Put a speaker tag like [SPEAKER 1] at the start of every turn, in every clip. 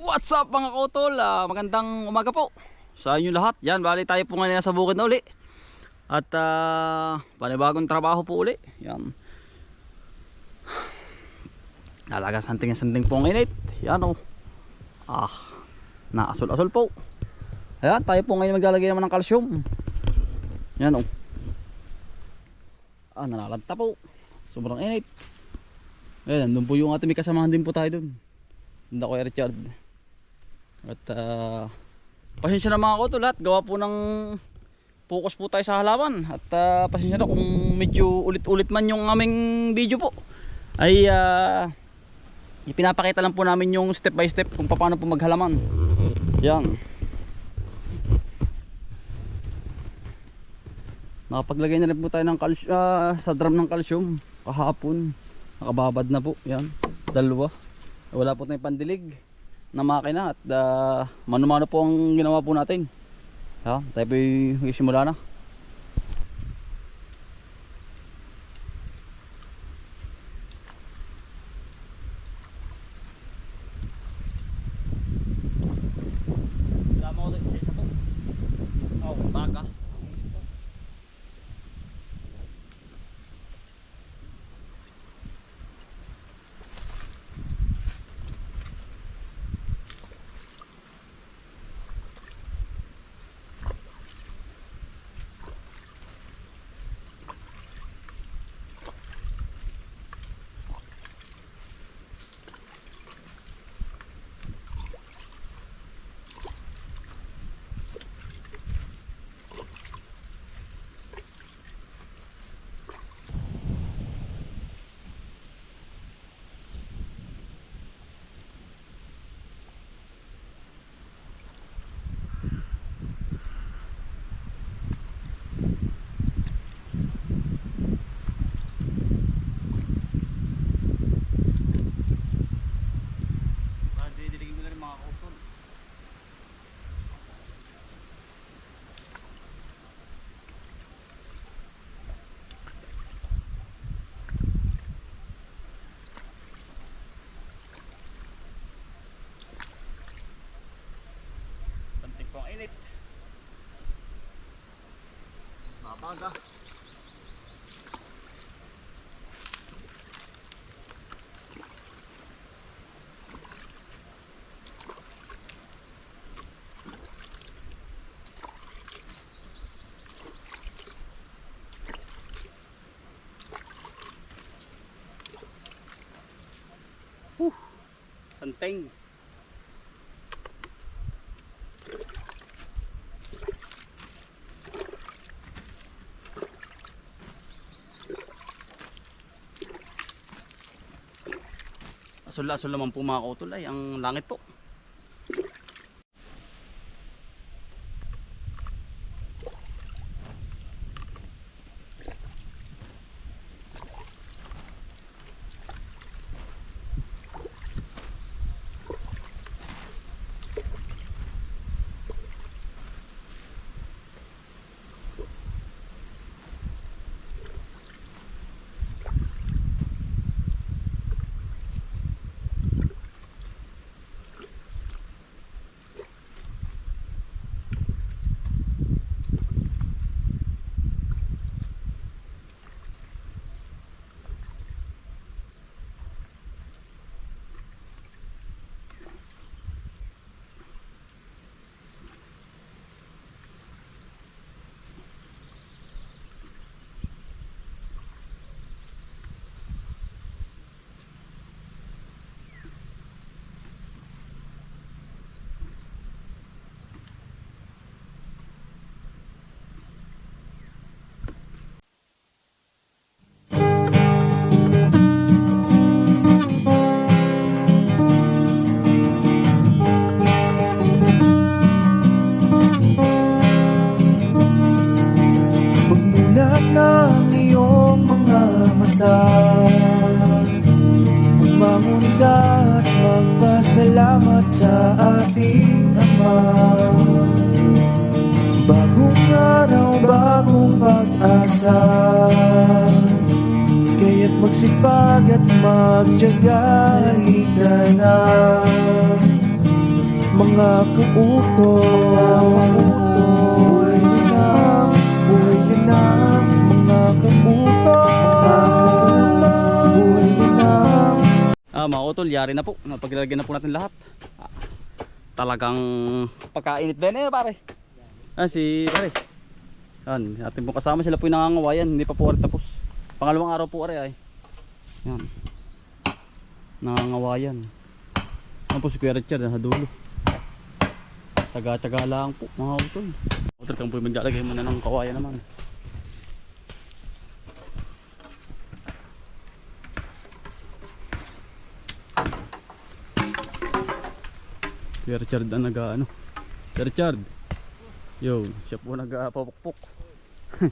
[SPEAKER 1] What's up mga kotol? Ah, magandang umaga po sa inyo lahat. Yan, bali tayo po ngayon sa bukid na uli. At ah, panibagong trabaho po uli. Yan. Lalaga santing santing po ang init. Yan oh. Ah, naasol-asol po. Ayan, tayo po ngayon maglalagay naman ng calcium. Yan oh. Ah, nalalagta po. Sobrang init. Ayan, nandun po yung ating may kasamahan din po tayo dun. Hindi ako Richard. At uh, pasensya na mga koto lahat. Gawa po ng focus po tayo sa halaman. At ah, pasensya na kung medyo ulit-ulit man yung aming video po. Ay uh, ipinapakita lang po namin yung step by step kung paano po maghalaman. Yan. Nakapaglagay na rin po tayo ng calcium, sa drum ng calcium kahapon. Nakababad na po. Yan. Dalawa. Wala po tayong pandilig na makina at uh, mano-mano po ang ginawa po natin. Ha, tayo po simula na. Salamat ko sa isa po. Oh, baga. Ah, didiligin ko na rin mga kautol. Santik po ang init. Mabaga. Santeng. Asol-asol naman po mga kautol ang langit po.
[SPEAKER 2] Magmamunda at magpasalamat sa ating Ama. Bagong araw, bagong pag-asa. Kaya't magsipag at magtyaga Halika na. Mga kautot
[SPEAKER 1] Ah, mga utol, yari na po. Napaglalagyan na po natin lahat. Ah, talagang pagkainit din eh, pare. Ah, si pare. Yan, ating po kasama sila po yung nangangawayan. Hindi pa po rin tapos. Pangalawang araw po are ay. Yan. Nangangawayan. Yan po si Kuya Richard nasa dulo. Tsaga-tsaga lang po mga utol. Utol kang po yung maglalagay muna ng kawayan naman. Kuya Richard ang nag ano. Kuya Richard. Yo, siya po nagpapukpok.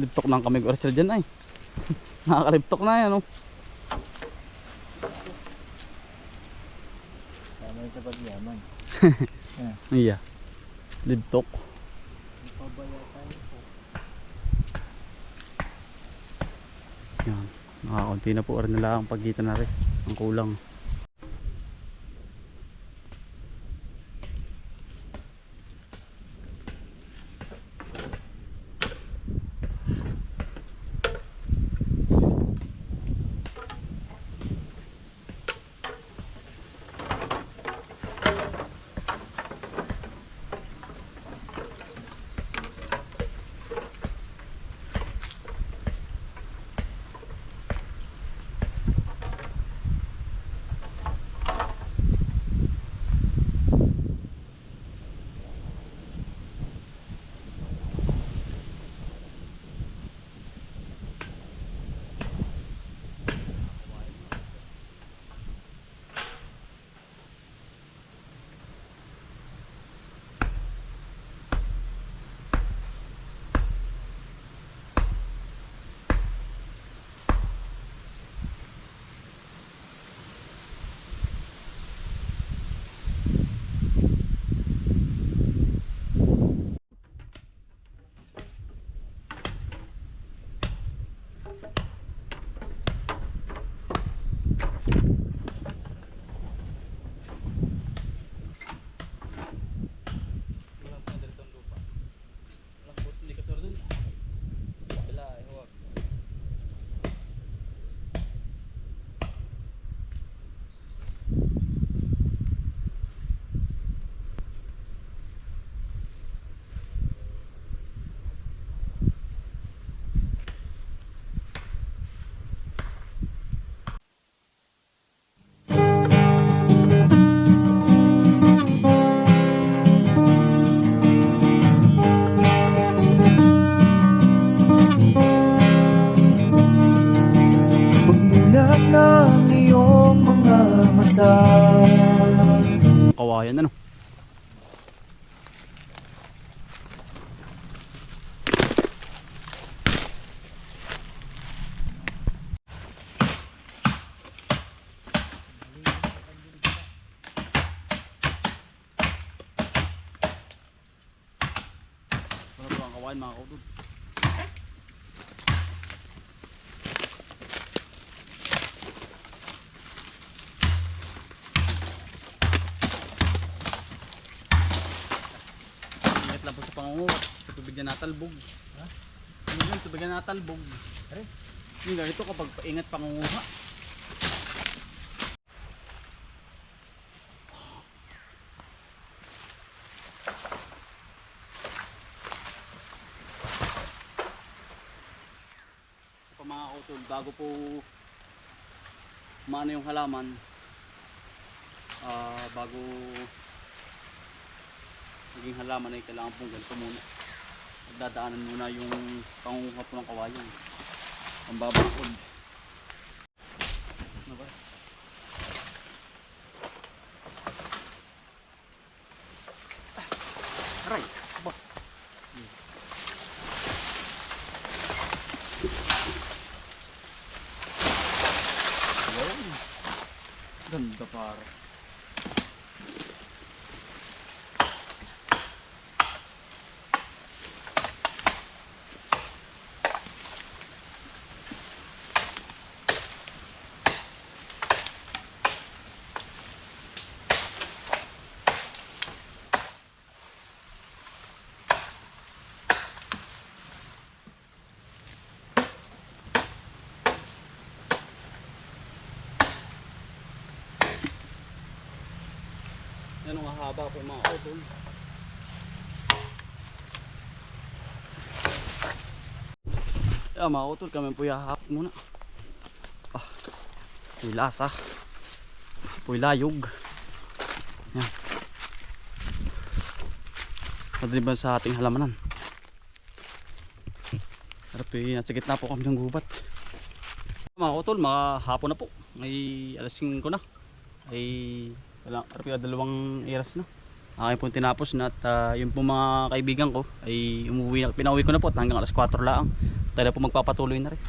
[SPEAKER 1] Liptok lang kami Kuya Richard dyan ay. Nakakaliptok na yan oh.
[SPEAKER 2] Sama sa pagyaman
[SPEAKER 1] Iya. Liptok. Yan. Nakakunti na po rin nila ang pagitan na rin. Ang kulang.
[SPEAKER 2] Mata
[SPEAKER 1] Kawayan ano. Ano kawayan mga kautod? Po sa tubig na natalbog. Ha? Ano yun? Tubig na natalbog. Are? Yung ganito kapag paingat pangunguha. Sa pa mga kautol, bago po maano yung halaman, ah bago naging halaman ay kailangan pong ganito muna. Dadaanan muna yung pangunguha po ng kawayan. Ang babakod ganun haba po mga utol. Yeah, mga utol, kami po yahap muna. Ah, may lasa. Puy layog. Yan. Madaliban sa ating halamanan. Harap eh, nasa gitna po kami ng gubat. Mga utol, mga hapon na po. May alas 5 na. Ay, wala, yung dalawang iras na. Akin po tinapos na at ah, yung po mga kaibigan ko ay umuwi na, pinauwi ko na po hanggang alas 4 lang. Tayo po magpapatuloy na rin.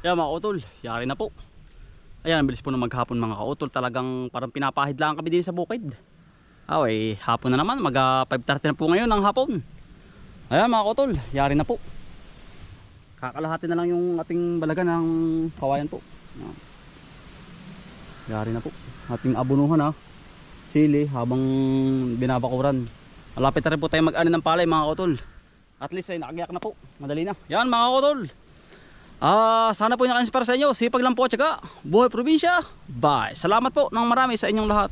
[SPEAKER 1] Yan mga kautol, yari na po. Ayan, ang bilis po na maghapon mga kautol. Talagang parang pinapahid lang kami din sa bukid. Ah, eh, hapon na naman. Mag ah, 5.30 na po ngayon ng hapon. Ayan mga kautol, yari na po. Kakalahati na lang yung ating balaga ng kawayan po. Ayan. Yari na po. Ating abunuhan ha. Sili habang binabakuran. Malapit na rin po tayo mag-ani ng palay mga kautol. At least ay nakagiyak na po. Madali na. Yan mga kautol. Ah, sana po naka-inspire sa inyo. Sipag lang po at saka buhay probinsya. Bye. Salamat po ng marami sa inyong lahat.